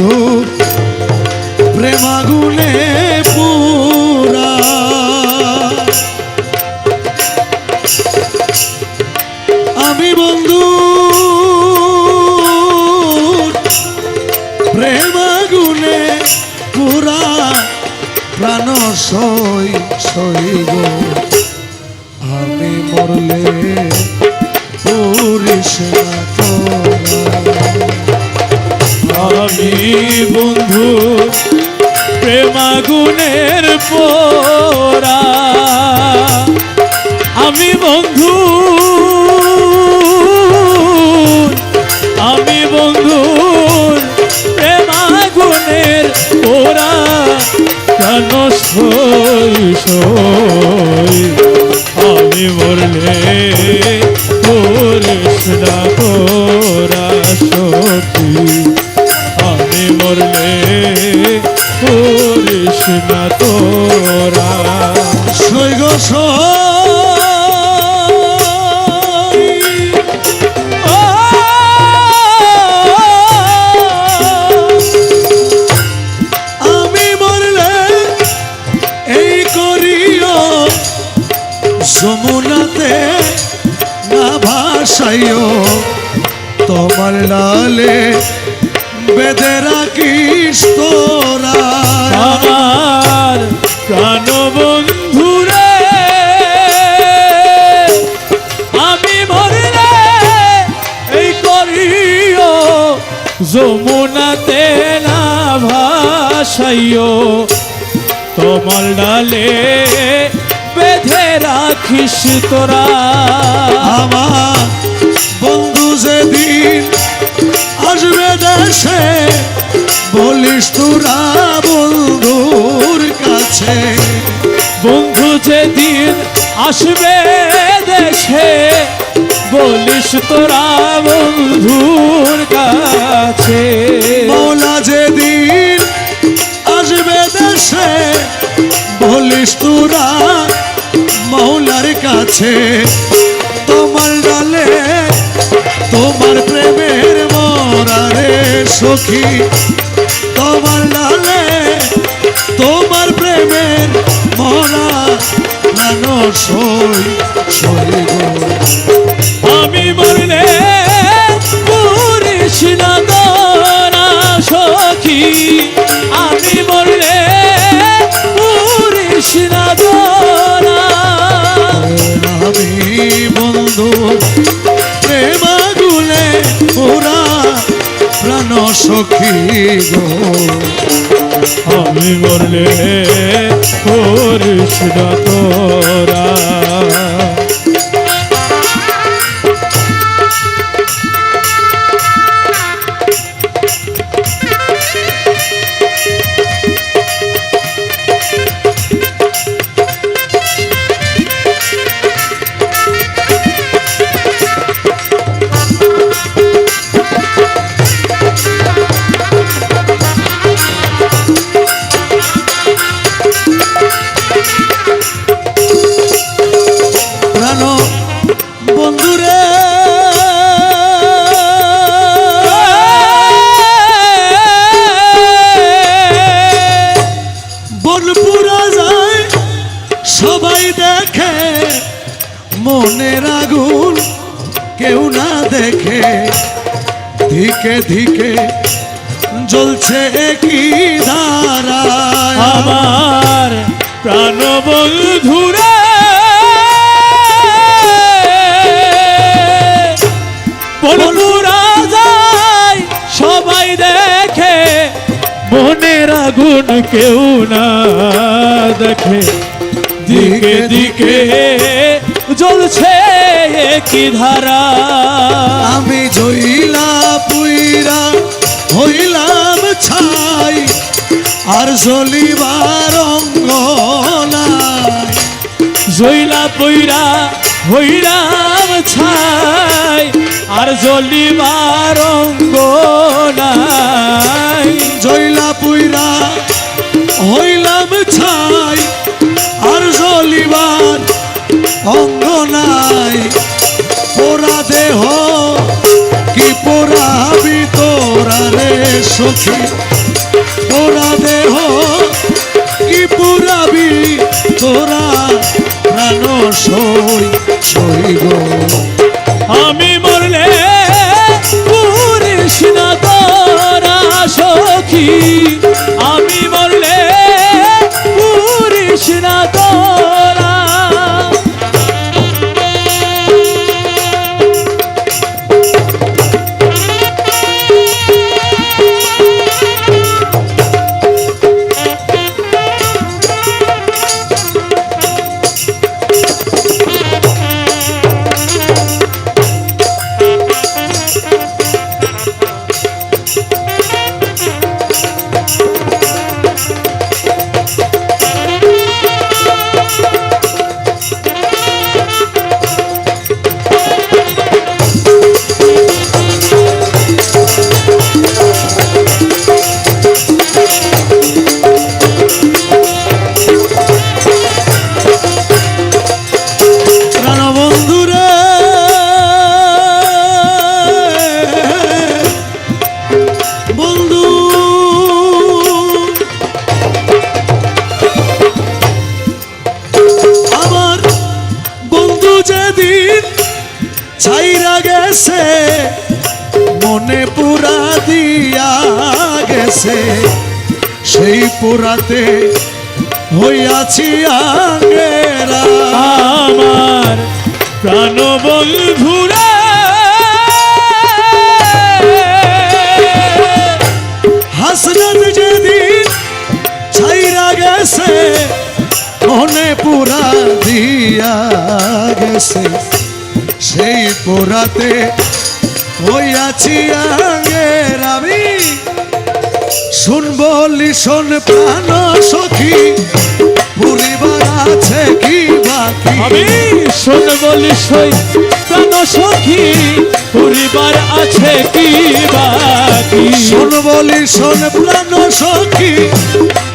বন্ধু প্রেমাগুনে পুরা। আমি বন্ধু প্রেমাগুনে পুরা প্রাণ সই আমি মরলে প্রেমাগুনের পোরা আমি বন্ধু আমি বন্ধু প্রেমাগুনের পোরা কেন আমি মরলে তোরা না তোরা। সৈগ আমি মরলে এই করিও যমুনাতে না ভাসাইও। তোমার লালে বেঁধে রাখিস তোরা। আমার প্রাণ আমি মরলে এই করিও, যমুনাতে না ভাসাইও তোমার ডালে বেঁধে রাখিস তোরা। আমার বন্ধু যেদিন আসবে দেশে, বলিস তোরা বন্ধুর কাছে। বন্ধু যেদিন আসবে দেশে, বলিস তোরা বন্ধুর কাছে। মৌলা যেদিন আসবে দেশে, বলিস তোরা মৌলার কাছে। তোমার ডালে সখী তোমার লালে তোমার প্রেমের মরা প্রাণ সই সই আমি মরলে করিস না সখী। সখী গো। আমি মরলে করিস না তোরা? বন্ধুরে। বনপুরা যায়, সবাই মনের আগুন কেউ না দেখে। ধিকে ধিকে জ্বলছে কি ধারা। আমার প্রাণ বন্ধুরে বলপুরা যায় সবাই দেখে। মনের আগুন কেউ না দেখে। দিকে দিকে জ্বলছে কি ধারা। আমি জইলা পুইরা হইলাম ছাই আর জ্বলিবার অঙ্গ জইলা পইরা হইরাম ছাই। আর জ্বলিবার অঙ্গ নাই। জইলা পুইরা, হইলাম ছাই, আর জ্বলিবার অঙ্গ নাই। পোড়া দেহ, কি পোড়াবি তোরা রে সখী? তোরা দেহ, কি পুরাবি তোরা? প্রাণ সই সই গো। আমি সখী ছাইরা গেছে মনে পুরা দিয়া গেছে। সেই পুরাতে হইয়াছি আগেরা। আমার প্রাণ বন্ধুরা হাসরত যেদিন ছাইরা গেছে মনে পুরা দিয়া গেছে। সেই পোড়াতে হইয়াছি আগের আমি শুনব লিশন প্রাণ সখী পরিবার আছে কি বাকি? আমি শোন বলি সই প্রাণ সখী পরিবার আছে কি বাকি? শোন বলি শোন প্রাণ সখী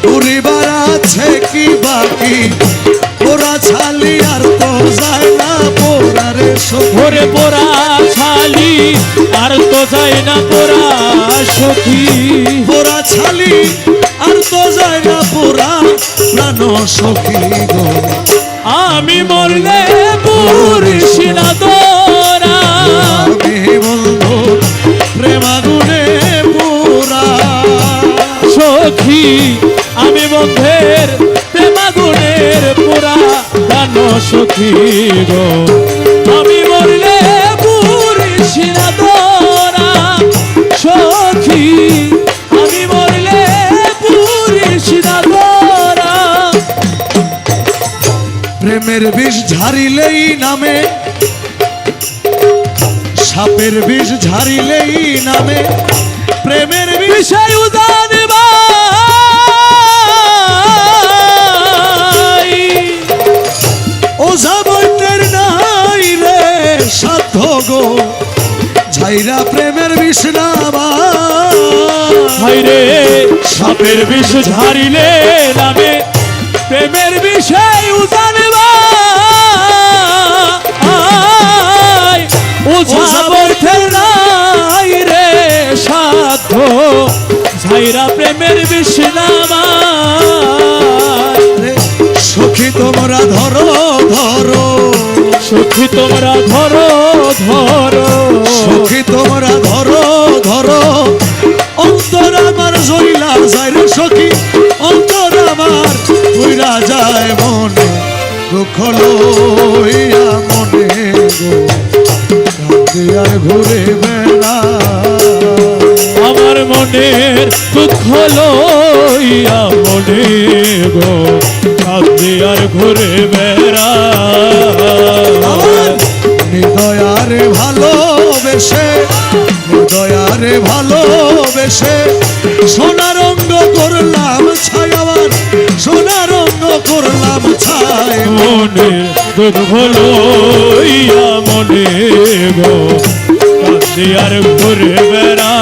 পরিবার আছে কি বাকি? ওরা ছালি আর তো যায় না। পোড়ারে সখী। পোড়া ছালি আর তো যায় না পোড়া সখী। পোড়া ছালি আর তো যায় না পোড়া প্রাণ সখী গো। আমি মরলে পুরিস না তোরা আমি বলব প্রেমাগুনে পোড়া সখী আমি বন্ধের দান সখী আমি মরলে পুরিস না তোরা সখী। আমি মরলে পুরিস না তোরা প্রেমের বিষ ঝারিলেই নামে। সাপের বিষ ঝারিলেই নামে। সাপের বিষ ঝারিলে নামে প্রেমের বিষয় উজানে নাই রে সাধ্য ঝাইরা প্রেমের বিষ নামায়। রে, সখী তোমরা ধরো ধরো। সখী তোমরা ধরো ধরো। সখী তোমরা ধরো ধরো। জইলা যায় রে সখী অন্তর আমার উইরা যায় মনে দুঃখ লইয়া মনে গো আর ঘুরে বেড়া। আমার মনের দুঃখ লইয়া মনে গো কাঁদে আর ঘুরে বেড়া। হৃদয়ারে ভালোবেসে হৃদয়ারে ভালোবেসে সোনা রঙ্গ করলাম ছাই আমার সোনা রঙ্গ করলাম ছাই মনের দুঃখ মনে গো আর ঘুরে বেড়া